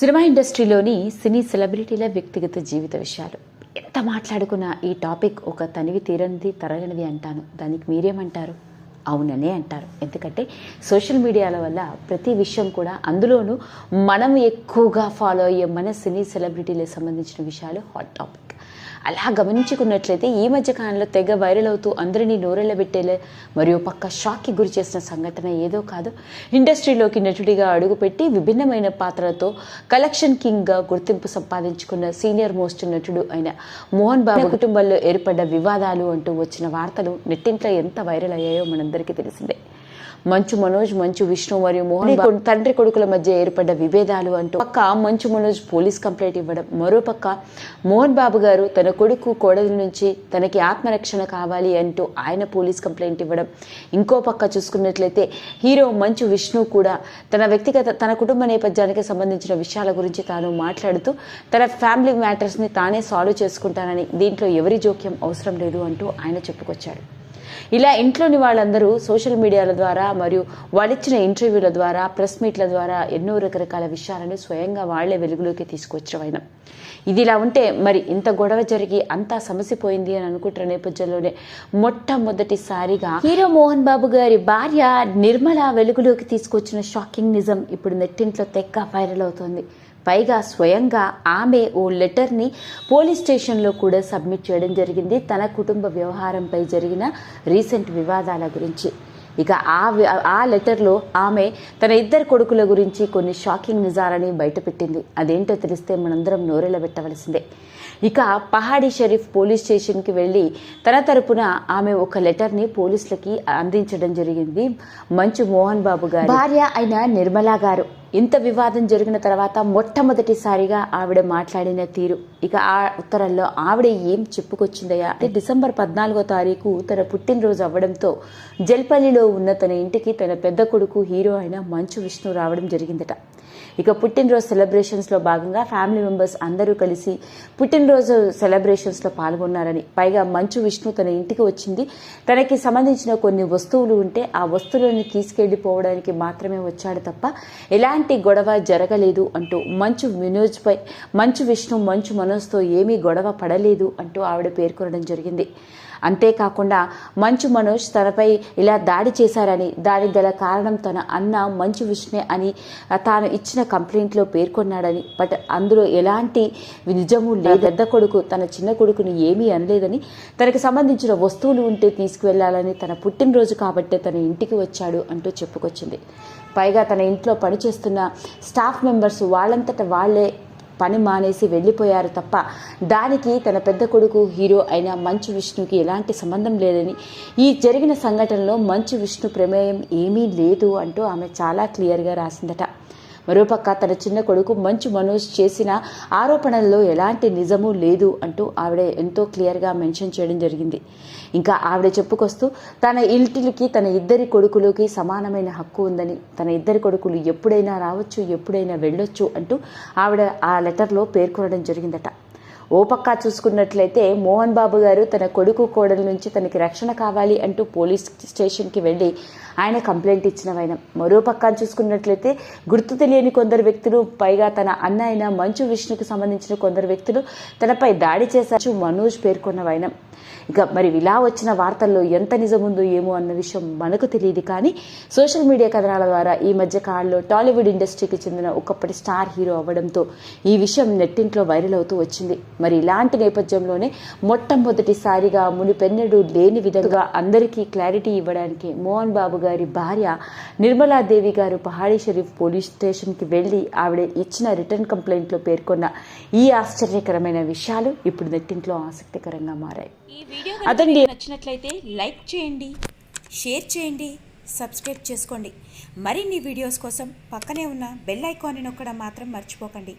Cinema ఇండస్ట్రీలోని సినీ సెలబ్రిటీల వ్యక్తిగత జీవిత విషయాలు. ఎంత మాట్లాడుకున్నా ఈ టాపిక్ ఒక తనివి తీరనిది తరగనిది అంటాను. దానికి మీరేమంటారు? అవుననే అంటారు. ఎందుకంటే సోషల్ మీడియాల వల్ల ప్రతి విషయం కూడా అందులోనూ మనం ఎక్కువగా ఫాలో అయ్యే మన సినీ సెలబ్రిటీలకు సంబంధించిన విషయాలు హాట్ టాపిక్. అలా గమనించుకున్నట్లయితే ఈ మధ్య కాలంలో తెగ వైరల్ అవుతూ అందరినీ నోరెళ్ళబెట్టేలే మరియు పక్క షాక్కి గురి చేసిన సంఘటన ఏదో కాదు. ఇండస్ట్రీలోకి నటుడిగా అడుగుపెట్టి విభిన్నమైన పాత్రలతో కలెక్షన్ కింగ్గా గుర్తింపు సంపాదించుకున్న సీనియర్ మోస్ట్ నటుడు అయిన మోహన్ బాబు కుటుంబంలో ఏర్పడ్డ వివాదాలు అంటూ వచ్చిన వార్తలు నెట్టింట్లో ఎంత వైరల్ అయ్యాయో మనందరికీ తెలిసిందే. మంచు మనోజ్ మంచు విష్ణు మరియు మోహన్ తండ్రి కొడుకుల మధ్య ఏర్పడ్డ విభేదాలు అంటూ పక్క మంచు మనోజ్ పోలీస్ కంప్లైంట్ ఇవ్వడం మరో పక్క మోహన్ బాబు గారు తన కొడుకు కోడలి నుంచి తనకి ఆత్మరక్షణ కావాలి అంటూ ఆయన పోలీస్ కంప్లైంట్ ఇవ్వడం. ఇంకో పక్క చూసుకున్నట్లయితే హీరో మంచు విష్ణు కూడా తన వ్యక్తిగత తన కుటుంబ నేపథ్యానికి సంబంధించిన విషయాల గురించి తాను మాట్లాడుతూ తన ఫ్యామిలీ మ్యాటర్స్ని తానే సాల్వ్ చేసుకుంటానని దీంట్లో ఎవరి జోక్యం అవసరం లేదు అంటూ ఆయన చెప్పుకొచ్చాడు. ఇలా ఇంట్లోని వాళ్ళందరూ సోషల్ మీడియాల ద్వారా మరియు వాళ్ళిచ్చిన ఇంటర్వ్యూల ద్వారా ప్రెస్ మీట్ల ద్వారా ఎన్నో రకరకాల విషయాలను స్వయంగా వాళ్ళే వెలుగులోకి తీసుకొచ్చిన ఇది ఇలా ఉంటే మరి ఇంత గొడవ జరిగి అంతా సమసిపోయింది అని అనుకుంటున్న నేపథ్యంలోనే మొట్టమొదటిసారిగా హీరో మోహన్ బాబు గారి భార్య నిర్మల వెలుగులోకి తీసుకొచ్చిన షాకింగ్ నిజం ఇప్పుడు నెట్టింట్లో తెక్క వైరల్ అవుతోంది. పైగా స్వయంగా ఆమె ఓ లెటర్ని పోలీస్ స్టేషన్లో కూడా సబ్మిట్ చేయడం జరిగింది. తన కుటుంబ వ్యవహారంపై జరిగిన రీసెంట్ వివాదాల గురించి. ఇక ఆ ఆ లెటర్లో ఆమె తన ఇద్దరు కొడుకుల గురించి కొన్ని షాకింగ్ నిజాలని బయటపెట్టింది. అదేంటో తెలిస్తే మనందరం నోరెళ్ళబెట్టవలసిందే ఇక పహాడి షరీఫ్ పోలీస్ స్టేషన్కి వెళ్ళి తన తరపున ఆమె ఒక లెటర్ని పోలీసులకి అందించడం జరిగింది. మంచు మోహన్ బాబు గారు భార్య అయిన నిర్మలా గారు. ఇంత వివాదం జరిగిన తర్వాత మొట్టమొదటిసారిగా ఆవిడ మాట్లాడిన తీరు. ఇక ఆ ఉత్తరంలో ఆవిడ ఏం చెప్పుకొచ్చిందయ్యా అంటే డిసెంబర్ పద్నాలుగో తారీఖు తన పుట్టినరోజు అవ్వడంతో జల్పల్లిలో ఉన్న తన ఇంటికి తన పెద్ద కొడుకు హీరో అయిన మంచు విష్ణు రావడం జరిగిందట. ఇక పుట్టినరోజు సెలబ్రేషన్స్లో భాగంగా ఫ్యామిలీ మెంబర్స్ అందరూ కలిసి పుట్టినరోజు సెలబ్రేషన్స్లో పాల్గొన్నారని. పైగా మంచు విష్ణు తన ఇంటికి వచ్చింది. తనకి సంబంధించిన కొన్ని వస్తువులు ఉంటే ఆ వస్తువులను తీసుకెళ్ళిపోవడానికి మాత్రమే వచ్చాడు తప్ప ఎలాంటి గొడవ జరగలేదు అంటూ మంచు వినోజ్పై మంచు విష్ణు మంచు మనోజ్తో ఏమీ గొడవ పడలేదు అంటూ ఆవిడ పేర్కొనడం జరిగింది. అంతేకాకుండా మంచు మనోజ్ తనపై ఇలా దాడి చేశారని దానికి గల కారణం తన అన్న మంచు విష్ణే అని తాను ఇచ్చిన కంప్లైంట్లో పేర్కొన్నాడని బట్ అందులో ఎలాంటి నిజము లేదు. పెద్ద కొడుకు తన చిన్న కొడుకుని ఏమీ అనలేదని తనకి సంబంధించిన వస్తువులు ఉంటే తీసుకువెళ్ళాలని తన పుట్టినరోజు కాబట్టే తన ఇంటికి వచ్చాడు అంటూ చెప్పుకొచ్చింది. పైగా తన ఇంట్లో పనిచేస్తున్న స్టాఫ్ మెంబర్స్ వాళ్ళంతట వాళ్ళే పని మానేసి వెళ్ళిపోయారు తప్ప దానికి తన పెద్ద కొడుకు హీరో అయిన మంచు విష్ణుకి ఎలాంటి సంబంధం లేదని ఈ జరిగిన సంఘటనలో మంచు విష్ణు ప్రమేయం ఏమీ లేదు అంటూ ఆమె చాలా క్లియర్గా రాసిందట. మరోపక్క తన చిన్న కొడుకు మంచు మనోజ్ చేసిన ఆరోపణల్లో ఎలాంటి నిజము లేదు అంటూ ఆవిడ ఎంతో క్లియర్గా మెన్షన్ చేయడం జరిగింది. ఇంకా ఆవిడ చెప్పుకొస్తూ తన ఇంటికి తన ఇద్దరి కొడుకులకి సమానమైన హక్కు ఉందని తన ఇద్దరి కొడుకులు ఎప్పుడైనా రావచ్చు ఎప్పుడైనా వెళ్ళొచ్చు అంటూ ఆవిడ ఆ లెటర్లో పేర్కొనడం జరిగిందట. ఓ పక్క చూసుకున్నట్లయితే మోహన్ బాబు గారు తన కొడుకు కోడల నుంచి తనకి రక్షణ కావాలి అంటూ పోలీస్ స్టేషన్కి వెళ్ళి ఆయన కంప్లైంట్ ఇచ్చిన వైన మరో పక్క చూసుకున్నట్లయితే గుర్తు తెలియని కొందరు వ్యక్తులు పైగా తన అన్న అయిన మంచు విష్ణుకు సంబంధించిన కొందరు వ్యక్తులు తనపై దాడి చేశారు మనోజ్ పేర్కొన్న వైనం ఇక మరి ఇలా వచ్చిన వార్తల్లో ఎంత నిజముందో ఏమో అన్న విషయం మనకు తెలియదు కానీ సోషల్ మీడియా కథనాల ద్వారా ఈ మధ్య కాలంలో టాలీవుడ్ ఇండస్ట్రీకి చెందిన ఒకప్పటి స్టార్ హీరో అవ్వడంతో ఈ విషయం నెట్టింట్లో వైరల్ అవుతూ వచ్చింది. మరి ఇలాంటి నేపథ్యంలోనే మొట్టమొదటిసారిగా మునిపెన్నడూ లేని విధంగా అందరికీ క్లారిటీ ఇవ్వడానికి మోహన్ బాబు గారి భార్య నిర్మలాదేవి గారు పహాడీ షరీఫ్ పోలీస్ స్టేషన్కి వెళ్ళి ఆవిడ ఇచ్చిన రిటర్న్ కంప్లైంట్లో పేర్కొన్న ఈ ఆశ్చర్యకరమైన విషయాలు ఇప్పుడు నెట్టింట్లో ఆసక్తికరంగా మారాయి. ఈ వీడియో అదండి. నచ్చినట్లయితే లైక్ చేయండి షేర్ చేయండి సబ్స్క్రైబ్ చేసుకోండి. మరిన్ని వీడియోస్ కోసం పక్కనే ఉన్న బెల్ ఐకాన్ని నొక్కడం మాత్రం మర్చిపోకండి.